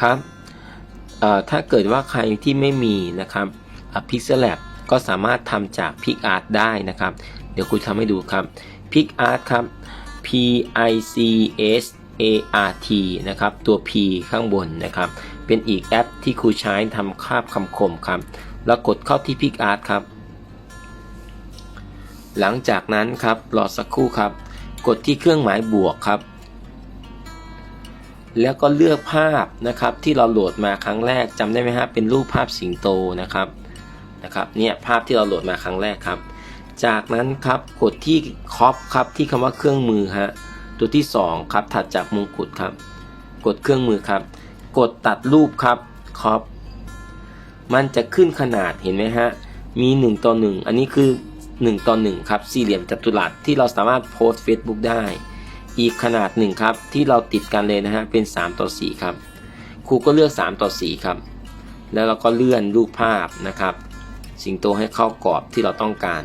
ครับถ้าเกิดว่าใครที่ไม่มีนะครับพิกเซลแลบก็สามารถทำจากพิกอาร์ตได้นะครับ เดี๋ยวครูทำให้ดูครับพิกอาร์ตครับ P I C S A R T นะครับ ตัว P ข้างบนนะครับ เป็นอีกแอปที่ครูใช้ทำคาบคำคมครับ แล้วกดเข้าที่พิกอาร์ตครับ หลังจากนั้นครับรอสักครู่ครับ กดที่เครื่องหมายบวกครับ แล้วก็เลือกภาพนะครับที่เราโหลดมาครั้งแรกจำได้ไหมฮะเป็นรูปภาพสิงโตนะครับนะครับเนี่ยภาพที่เราโหลดมาครั้งแรกครับ จากนั้นครับกดที่คอปครับที่คำว่าเครื่องมือฮะตัวที่2ครับถัดจากมงกุฎครับ กดเครื่องมือครับ กดตัดรูปครับคอปมันจะขึ้นขนาดเห็นไหมฮะมี 1ต่อ1อันนี้คือ 1ต่อ1ครับสี่เหลี่ยมจัตุรัสที่เราสามารถโพสต์ Facebook ได้ อีกขนาดหนึ่งครับ ที่เราติดกันเลยนะฮะเป็น 3 ต่อ 4 ครับ ครูก็เลือก 3 ต่อ 4 ครับ แล้วเราก็เลื่อนรูปภาพนะครับ สิงโตให้เข้ากรอบที่เราต้องการ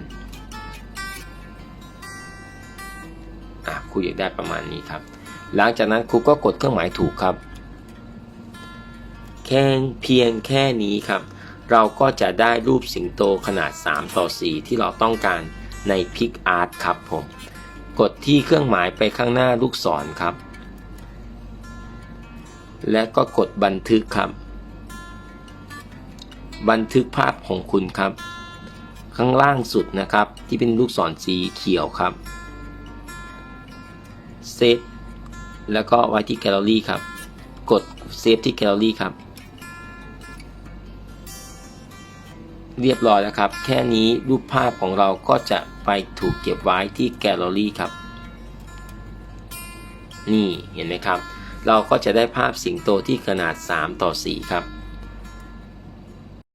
อะครูอยากได้ประมาณนี้ครับ หลังจากนั้นครูก็กดเครื่องหมายถูกครับ แค่เพียงแค่นี้ครับ เราก็จะได้รูปสิงโตขนาด 3 ต่อ 4 ที่เราต้องการใน Pic Art ครับผม กดที่เครื่องหมายไปข้างหน้าลูกศรครับ และก็กดบันทึกครับ บันทึกภาพของคุณครับ ข้างล่างสุดนะครับ ที่เป็นลูกศรสีเขียวครับเซฟแล้วก็ไว้ที่แกลเลอรี่ครับ กดเซฟที่แกลเลอรี่ครับ เรียบร้อยแล้วครับ แค่นี้รูปภาพของเราก็จะไปถูกเก็บไว้ที่แกลเลอรี่ครับ นี่เห็นไหมครับ เราก็จะได้ภาพสิงโตที่ขนาด 3 ต่อ 4 ครับ